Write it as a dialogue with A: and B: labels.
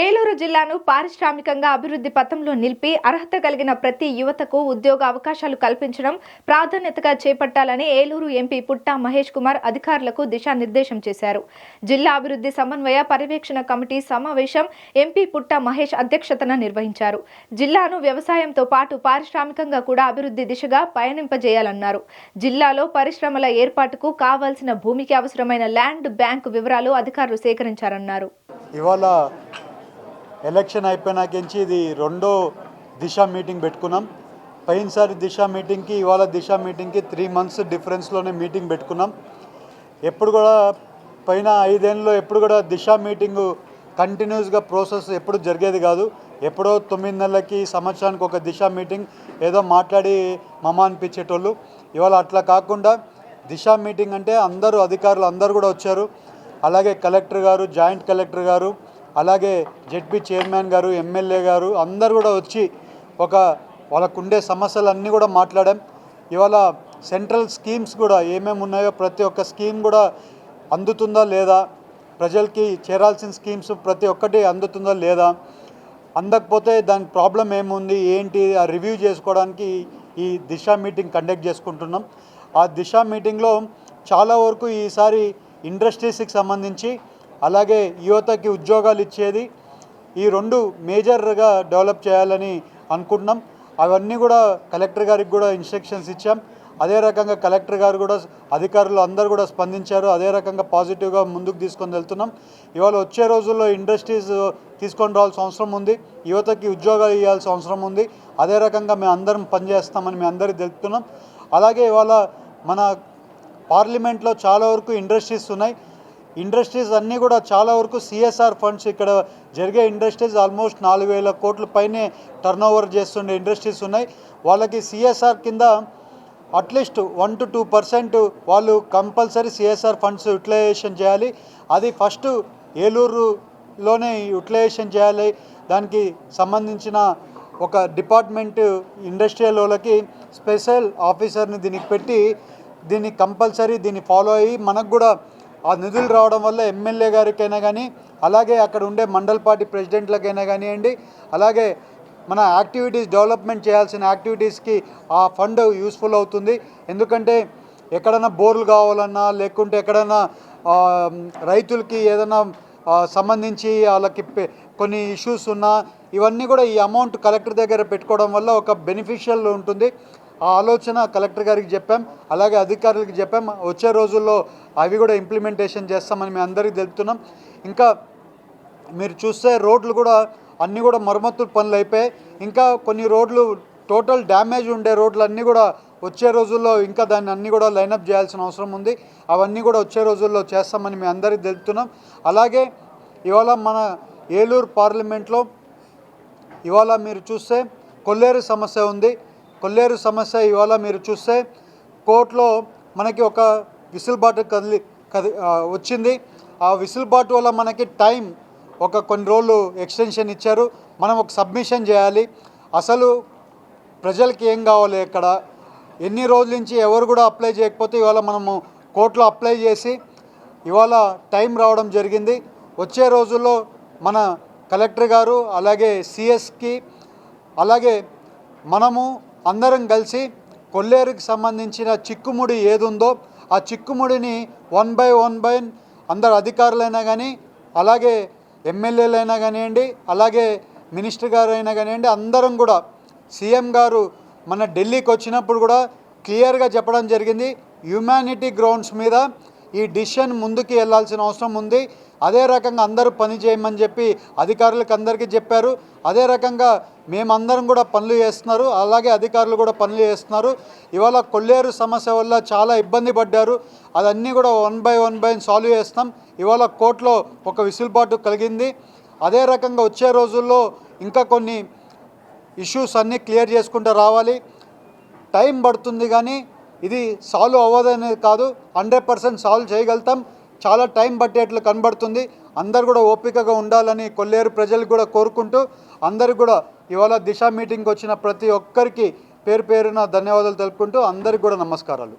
A: ఏలూరు జిల్లాను పారిశ్రామికంగా అభివృద్ధి పథంలో నిలిపి అర్హత కలిగిన ప్రతి యువతకు ఉద్యోగ అవకాశాలు కల్పించడం ప్రాధాన్యతగా చేపట్టాలని ఏలూరు ఎంపీ పుట్టా మహేష్ కుమార్ అధికారులకు దిశానిర్దేశం చేశారు. జిల్లా అభివృద్ధి సమన్వయ పర్యవేక్షణ కమిటీ సమావేశం ఎంపీ పుట్టా మహేష్ అధ్యక్షతన నిర్వహించారు. జిల్లాను వ్యవసాయంతో పాటు పారిశ్రామికంగా కూడా అభివృద్ధి దిశగా పయనింపజేయాలన్నారు. జిల్లాలో పరిశ్రమల ఏర్పాటుకు కావాల్సిన భూమికి అవసరమైన ల్యాండ్ బ్యాంక్ వివరాలు అధికారులు సేకరించారన్నారు.
B: ఇవాళ ఎలక్షన్ అయిపోయినాకించి ఇది రెండో దిశ మీటింగ్ పెట్టుకున్నాం. పోయినసారి దిశ మీటింగ్కి ఇవాళ దిశ మీటింగ్కి త్రీ మంత్స్ డిఫరెన్స్లోనే మీటింగ్ పెట్టుకున్నాం. ఎప్పుడు కూడా పైన ఐదేళ్ళలో ఎప్పుడు కూడా దిశ మీటింగు కంటిన్యూస్గా ప్రాసెస్ ఎప్పుడు జరిగేది కాదు. ఎప్పుడో తొమ్మిది నెలలకి సంవత్సరానికి ఒక దిశ మీటింగ్ ఏదో మాట్లాడి మమ అనిపించేటోళ్ళు. ఇవాళ అట్లా కాకుండా దిశ మీటింగ్ అంటే అందరూ అధికారులు అందరూ కూడా వచ్చారు. అలాగే కలెక్టర్ గారు జాయింట్ కలెక్టర్ గారు అలాగే జెడ్పీ చైర్మన్ గారు ఎమ్మెల్యే గారు అందరు కూడా వచ్చి ఒక వాళ్ళకుండే సమస్యలన్నీ కూడా మాట్లాడాం. ఇవాళ సెంట్రల్ స్కీమ్స్ కూడా ఏమేమి ఉన్నాయో ప్రతి ఒక్క స్కీమ్ కూడా అందుతుందా లేదా? ప్రజలకి చేరాల్సిన స్కీమ్స్ ప్రతి ఒక్కటి అందుతుందా లేదా? అందకపోతే దాని ప్రాబ్లం ఏముంది? ఏంటి? ఆ రివ్యూ చేసుకోవడానికి ఈ దిశ మీటింగ్ కండక్ట్ చేసుకుంటున్నాం. ఆ దిశ మీటింగ్లో చాలా వరకు ఈసారి ఇండస్ట్రీస్కి సంబంధించి అలాగే యువతకి ఉద్యోగాలు ఇచ్చేది ఈ రెండు మేజర్గా డెవలప్ చేయాలని అనుకుంటున్నాం. అవన్నీ కూడా కలెక్టర్ గారికి కూడా ఇన్స్ట్రక్షన్స్ ఇచ్చాం. అదే రకంగా కలెక్టర్ గారు కూడా అధికారులు అందరూ కూడా స్పందించారు. అదే రకంగా పాజిటివ్గా ముందుకు తీసుకొని వెళ్తున్నాం. ఇవాళ వచ్చే రోజుల్లో ఇండస్ట్రీస్ తీసుకొని రావాల్సిన అవసరం ఉంది. యువతకి ఉద్యోగాలు ఇవ్వాల్సిన అవసరం ఉంది. అదే రకంగా మేము అందరం పనిచేస్తామని మేము అందరికీ తెలుపుతున్నాం. అలాగే ఇవాళ మన పార్లమెంట్లో చాలా వరకు ఇండస్ట్రీస్ ఉన్నాయి. ఇండస్ట్రీస్ అన్నీ కూడా చాలా వరకు సిఎస్ఆర్ ఫండ్స్ ఇక్కడ జరిగే ఇండస్ట్రీస్ ఆల్మోస్ట్ నాలుగు వేల కోట్ల పైనే టర్న్ ఓవర్ చేస్తుండే ఇండస్ట్రీస్ ఉన్నాయి. వాళ్ళకి సిఎస్ఆర్ కింద at least one to two percent వాళ్ళు కంపల్సరీ సిఎస్ఆర్ ఫండ్స్ యూటిలైజేషన్ చేయాలి. అది ఫస్ట్ ఏలూరులోనే యూటిలైజేషన్ చేయాలి. దానికి సంబంధించిన ఒక డిపార్ట్మెంట్ ఇండస్ట్రియల్ వాళ్ళకి స్పెషల్ ఆఫీసర్ని దీనికి పెట్టి దీన్ని కంపల్సరీ దీన్ని ఫాలో అయ్యి మనకు కూడా ఆ నిధులు రావడం వల్ల ఎమ్మెల్యే గారికైనా కానీ అలాగే అక్కడ ఉండే మండల్ పార్టీ ప్రెసిడెంట్లకైనా కానివ్వండి అలాగే మన యాక్టివిటీస్ డెవలప్మెంట్ చేయాల్సిన యాక్టివిటీస్కి ఆ ఫండ్ యూస్ఫుల్ అవుతుంది. ఎందుకంటే ఎక్కడైనా బోర్లు కావాలన్నా లేకుంటే ఎక్కడైనా రైతులకి ఏదైనా సంబంధించి వాళ్ళకి కొన్ని ఇష్యూస్ ఉన్నా ఇవన్నీ కూడా ఈ అమౌంట్ కలెక్టర్ దగ్గర పెట్టుకోవడం వల్ల ఒక బెనిఫిషియల్ ఉంటుంది. ఆ ఆలోచన కలెక్టర్ గారికి చెప్పాం అలాగే అధికారులకు చెప్పాం. వచ్చే రోజుల్లో అవి కూడా ఇంప్లిమెంటేషన్ చేస్తామని మేము అందరికీ తెలుపుతున్నాం. ఇంకా మీరు చూస్తే రోడ్లు కూడా అన్నీ కూడా మరమ్మతుల పనులు అయిపోయాయి. ఇంకా కొన్ని రోడ్లు టోటల్ డ్యామేజ్ ఉండే రోడ్లు అన్నీ కూడా వచ్చే రోజుల్లో ఇంకా దాన్ని అన్నీ కూడా లైనప్ చేయాల్సిన అవసరం ఉంది. అవన్నీ కూడా వచ్చే రోజుల్లో చేస్తామని మేము అందరికీ తెలుపుతున్నాం. అలాగే ఇవాళ మన ఏలూరు పార్లమెంట్లో ఇవాళ మీరు చూస్తే కొల్లేరు సమస్య ఉంది. కొల్లేరు సమస్య ఇవాళ మీరు చూస్తే కోర్టులో మనకి ఒక విసులుబాటు కదిలి కది వచ్చింది. ఆ విసులుబాటు వల్ల మనకి టైం ఒక కొన్ని రోజులు ఎక్స్టెన్షన్ ఇచ్చారు. మనం ఒక సబ్మిషన్ చేయాలి. అసలు ప్రజలకి ఏం కావాలి ఇక్కడ? ఎన్ని రోజుల నుంచి ఎవరు కూడా అప్లై చేయకపోతే ఇవాళ మనము కోర్టులో అప్లై చేసి ఇవాళ టైం రావడం జరిగింది. వచ్చే రోజుల్లో మన కలెక్టర్ గారు అలాగే సిఎస్కి అలాగే మనము అందరం కలిసి కొల్లేరుకి సంబంధించిన చిక్కుముడి ఏదుందో ఆ చిక్కుముడిని వన్ బై వన్ బై అందరు అధికారులైనా కానీ అలాగే ఎమ్మెల్యేలైనా కానివ్వండి అలాగే మినిస్టర్ గారు అయినా కానివ్వండి అందరం కూడా సీఎం గారు మన ఢిల్లీకి వచ్చినప్పుడు కూడా క్లియర్గా చెప్పడం జరిగింది. హ్యుమానిటీ గ్రౌండ్స్ మీద ఈ డిసిషన్ ముందుకు వెళ్ళాల్సిన అవసరం ఉంది. అదే రకంగా అందరూ పని చేయమని చెప్పి అధికారులకు అందరికీ చెప్పారు. అదే రకంగా మేమందరం కూడా పనులు చేస్తున్నారు. అలాగే అధికారులు కూడా పనులు చేస్తున్నారు. ఇవాళ కొల్లేరు సమస్య వల్ల చాలా ఇబ్బంది పడ్డారు. అదన్నీ కూడా one by one by solve చేస్తాం. ఇవాళ కోర్టులో ఒక విసులుబాటు కలిగింది. అదే రకంగా వచ్చే రోజుల్లో ఇంకా కొన్ని ఇష్యూస్ అన్నీ క్లియర్ చేసుకుంటూ రావాలి. టైం పడుతుంది కానీ ఇది సాల్వ్ అవ్వదనేది కాదు హండ్రెడ్ పర్సెంట్ సాల్వ్ చేయగలుగుతాం. చాలా టైం పట్టేట్లు కనబడుతుంది. అందరు కూడా ఓపికగా ఉండాలని కొల్లేరు ప్రజలకు కూడా కోరుకుంటూ అందరు కూడా ఇవాళ దిశ మీటింగ్కి వచ్చిన ప్రతి ఒక్కరికి పేరు పేరున ధన్యవాదాలు తెలుపుకుంటూ అందరికి కూడా నమస్కారాలు.